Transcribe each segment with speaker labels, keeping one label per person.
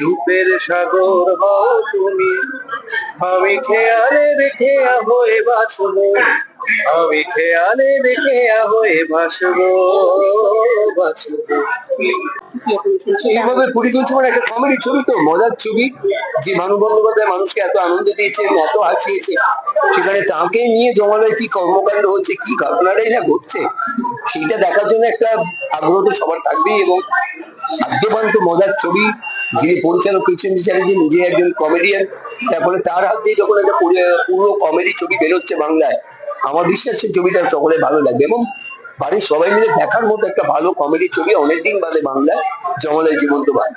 Speaker 1: রূপের সাগর হও তুমি। আমি খেয়ালে হয়ে বাসবো আমি খেয়ালে হয়ে বাসবো এইভাবে মানে একটা কমেডি ছবি তো, মজার ছবি। যে ভানু বন্দ্যোপাধ্যায় মানুষকে এত আনন্দ দিয়েছেন এত হাসিয়েছে, সেখানে তাকে নিয়ে জমালয় কি কর্মকাণ্ড হচ্ছে, কি ঘটনাটাই না ঘটছে, সেইটা দেখার জন্য একটা আগ্রহ তো সবার থাকবেই এবং ভাগ্যবান তো মজার ছবি। যিনি পরিচালক কৃষ্ণ চ্যাটার্জি নিজে একজন কমেডিয়ান তারপরে তার হাত দিয়ে যখন একটা পুরো- কমেডি ছবি বেরোচ্ছে বাংলায়, আমার বিশ্বাস সেই ছবিটা সকলে ভালো লাগবে এবং বাড়ির সবাই মিলে দেখার মতো একটা ভালো কমেডি ছবি অনেকদিন বাদে বাংলায় জমলের জীবন্ত বাদ।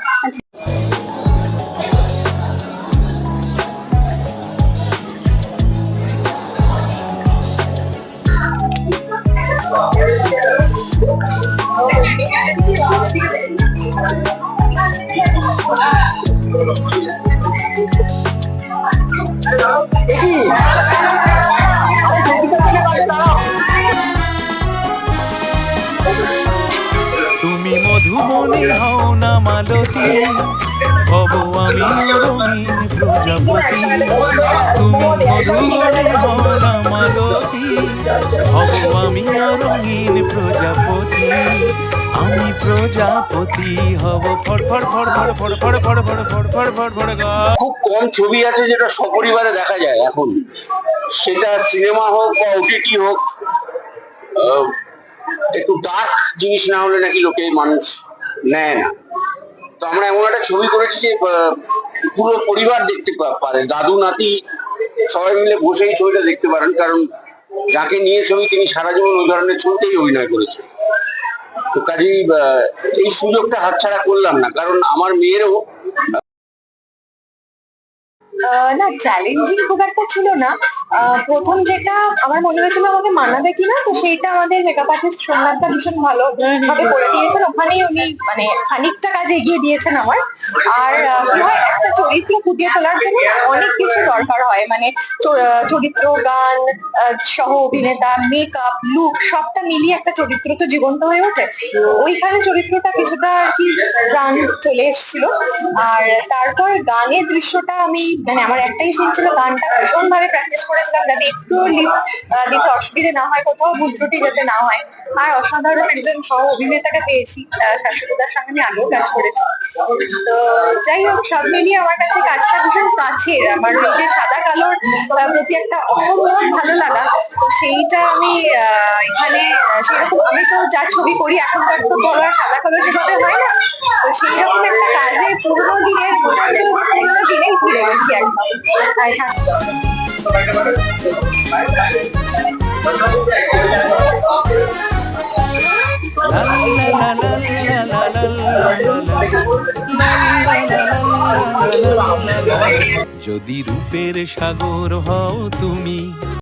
Speaker 2: মধুবনে হও না মালতী হব আমি রঙিন প্রজাপতি তুমি মধুবনে হও না মালতী হব আমি রঙিন প্রজাপতি আমি প্রজাপতি হব ফড় ফড় ফড় ফড় ফড় ফড় ফড় ফড় ফড় ফড় ফড় ফড়
Speaker 1: খুব কম ছবি আছে যেটা সপরিবারে দেখা যায় এখন সেটা সিনেমা হোক বা ওটিটি হোক একটু ডার্ক জিনিস না হলে নাকি লোকে মানুষ নেয় না। তো আমরা এমন একটা ছবি করেছি যে পুরো পরিবার দেখতে পারে। দাদু, নাতি সবাই মিলে বসেই ছবিটা দেখতে পারেন, কারণ যাকে নিয়ে ছবি তিনি সারা জীবন ওই ধরনের ছবিতেই অভিনয় করেছেন। তো কাজেই এই সুযোগটা হাতছাড়া করলাম না, কারণ আমার মেয়েরও
Speaker 3: না চ্যালেঞ্জিং খুব একটা ছিল না। আহ, প্রথম যেটা আমার মনে হয়েছিল আমাকে মানাবে কিনা তো সেইটা আমাদের মেকআপ আর্টিস্ট সোমনাথদা ভীষণ ভালো ভাবে করে দিয়েছেন। ওখানেই উনি মানে খানিকটা কাজ এগিয়ে দিয়েছেন আমার। আর কি হয় একটা চরিত্র ফুটিয়ে তোলার জন্য অনেক কিছু দরকার হয়। মানে চরিত্র গান সহ অভিনেতা মেকআপ লুক সবটা মিলিয়ে একটা চরিত্র তো জীবন্ত হয়ে ওঠে। ওইখানে চরিত্রটা কিছুটা আর কি প্রাণ চলে এসেছিল। আর তারপর গানের দৃশ্যটা আমি মানে আমার একটাই সিন ছিল গানটা ভীষণ ভাবে প্র্যাকটিস করেছিলাম যাতে একটু লিপ দিতে অসুবিধে না হয় কোথাও ভুল ত্রুটি যাতে না হয়। আর অসাধারণ একজন সহ অভিনেতাকে পেয়েছি আহ, শাশ্বতদার সঙ্গে আমি আগেও কাজ করেছি। তো যাই হোক সব মিলিয়ে আমার কাছে কাজটা ভীষণ কাছের আমার ওই যে সাদা কালোর প্রতি একটা অসম্ভব ভালো লাগা তো সেইটা আমি এখানে সেরকম আমি তো যা ছবি করি এখনকার তো ধরো আর সাদা কালো সেভাবে হয় না তো সেই রকম একটা কাজে পুরোনো মনে যে পুরোনো দিনেই ফিরে গেছি একদম হ্যাঁ,
Speaker 2: যদি রূপের সাগর হও তুমি